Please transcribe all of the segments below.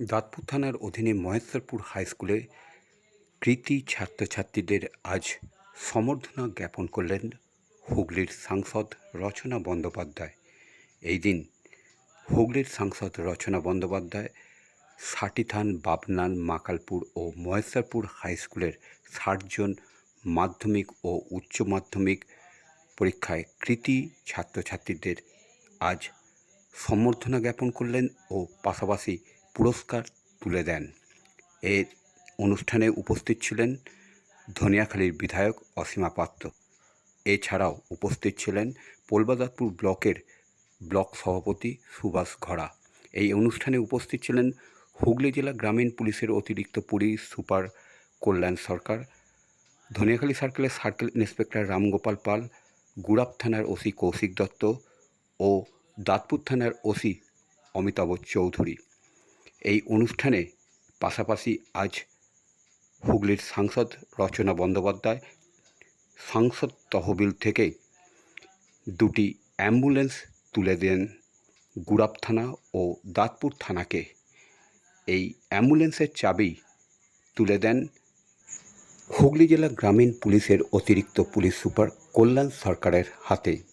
দাঁতপুর থানার অধীনে মহেশ্বরপুর হাই স্কুলে কৃতি ছাত্রছাত্রীদের আজ সম্বর্ধনা জ্ঞাপন করলেন হুগলির সাংসদ রচনা বন্দ্যোপাধ্যায়। এই দিন হুগলির সাংসদ রচনা বন্দ্যোপাধ্যায় সাটিথান, বাবনান, মাকালপুর ও মহেশ্বরপুর হাই স্কুলের ষাটজন মাধ্যমিক ও উচ্চ মাধ্যমিক পরীক্ষায় কৃতি ছাত্রছাত্রীদের আজ সম্বর্ধনা জ্ঞাপন করলেন ও পাশাপাশি পুরস্কার তুলে দেন। এর অনুষ্ঠানে উপস্থিত ছিলেন ধনিয়াখালীর বিধায়ক অসীমা পাত্র। এছাড়াও উপস্থিত ছিলেন পোলবাদাতপুর ব্লকের ব্লক সভাপতি সুভাষ ঘরা এই অনুষ্ঠানে উপস্থিত ছিলেন হুগলি জেলা গ্রামীণ পুলিশের অতিরিক্ত পুলিশ, সুপার কল্যাণ সরকার, ধনিয়াখালী সার্কেলের সার্কেল ইন্সপেক্টর রামগোপাল পাল, গুড়াপ থানার ওসি কৌশিক দত্ত ও দাঁতপুর থানার ওসি অমিতাভ চৌধুরী। এই অনুষ্ঠানে পাশাপাশি আজ হুগলির সাংসদ রচনা বন্দ্যোপাধ্যায়, সাংসদ তহবিল থেকে দুটি অ্যাম্বুলেন্স তুলে দেন গুড়াপ থানা ও দাঁতপুর থানাকে। এই অ্যাম্বুলেন্সের চাবি তুলে দেন হুগলি জেলা গ্রামীণ পুলিশের অতিরিক্ত পুলিশ সুপার কল্যাণ সরকারের হাতে।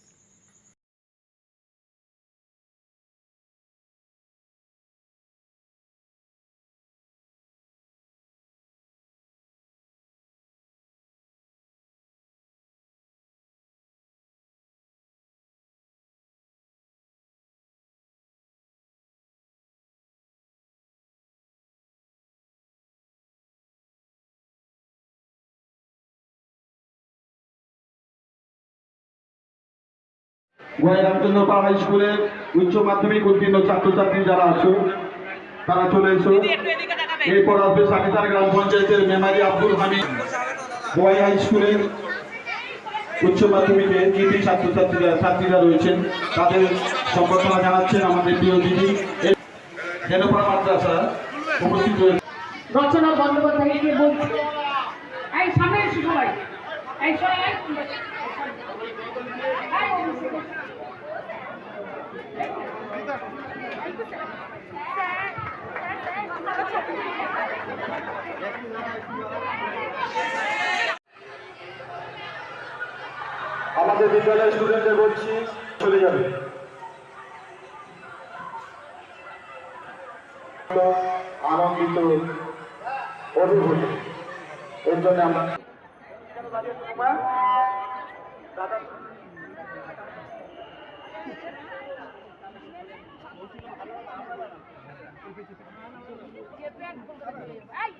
গোয়া রামচন্দ্র পাল হাই স্কুলের উচ্চ মাধ্যমিক উত্তীর্ণ ছাত্রছাত্রী যারা আছো, তারা চলে এসো। এরপর আসবে সাকিতার গ্রাম পঞ্চায়েতের মেমারি আব্দুল হামিদ গোয়াই হাই স্কুলের উচ্চ মাধ্যমিকে কৃতি ছাত্রছাত্রীরা ছাত্রীরা রয়েছেন, তাদের সম্বর্ধনা জানাচ্ছেন আমাদের প্রিয় দিদি। জেনপাড়া মাদ্রাসা উপস্থিত রয়েছে। রচনা বন্দ্যোপাধ্যায়কে বলছি। এই সামনে এসো সবাই। এই সবাই এই। এই অভিষেক। আমাদের বিদ্যালয়ের স্টুডেন্টদের বলছি চলে যাবে। আনন্দিত অভিভূত এর জন্য আমরা পেট বন্ধ করে এই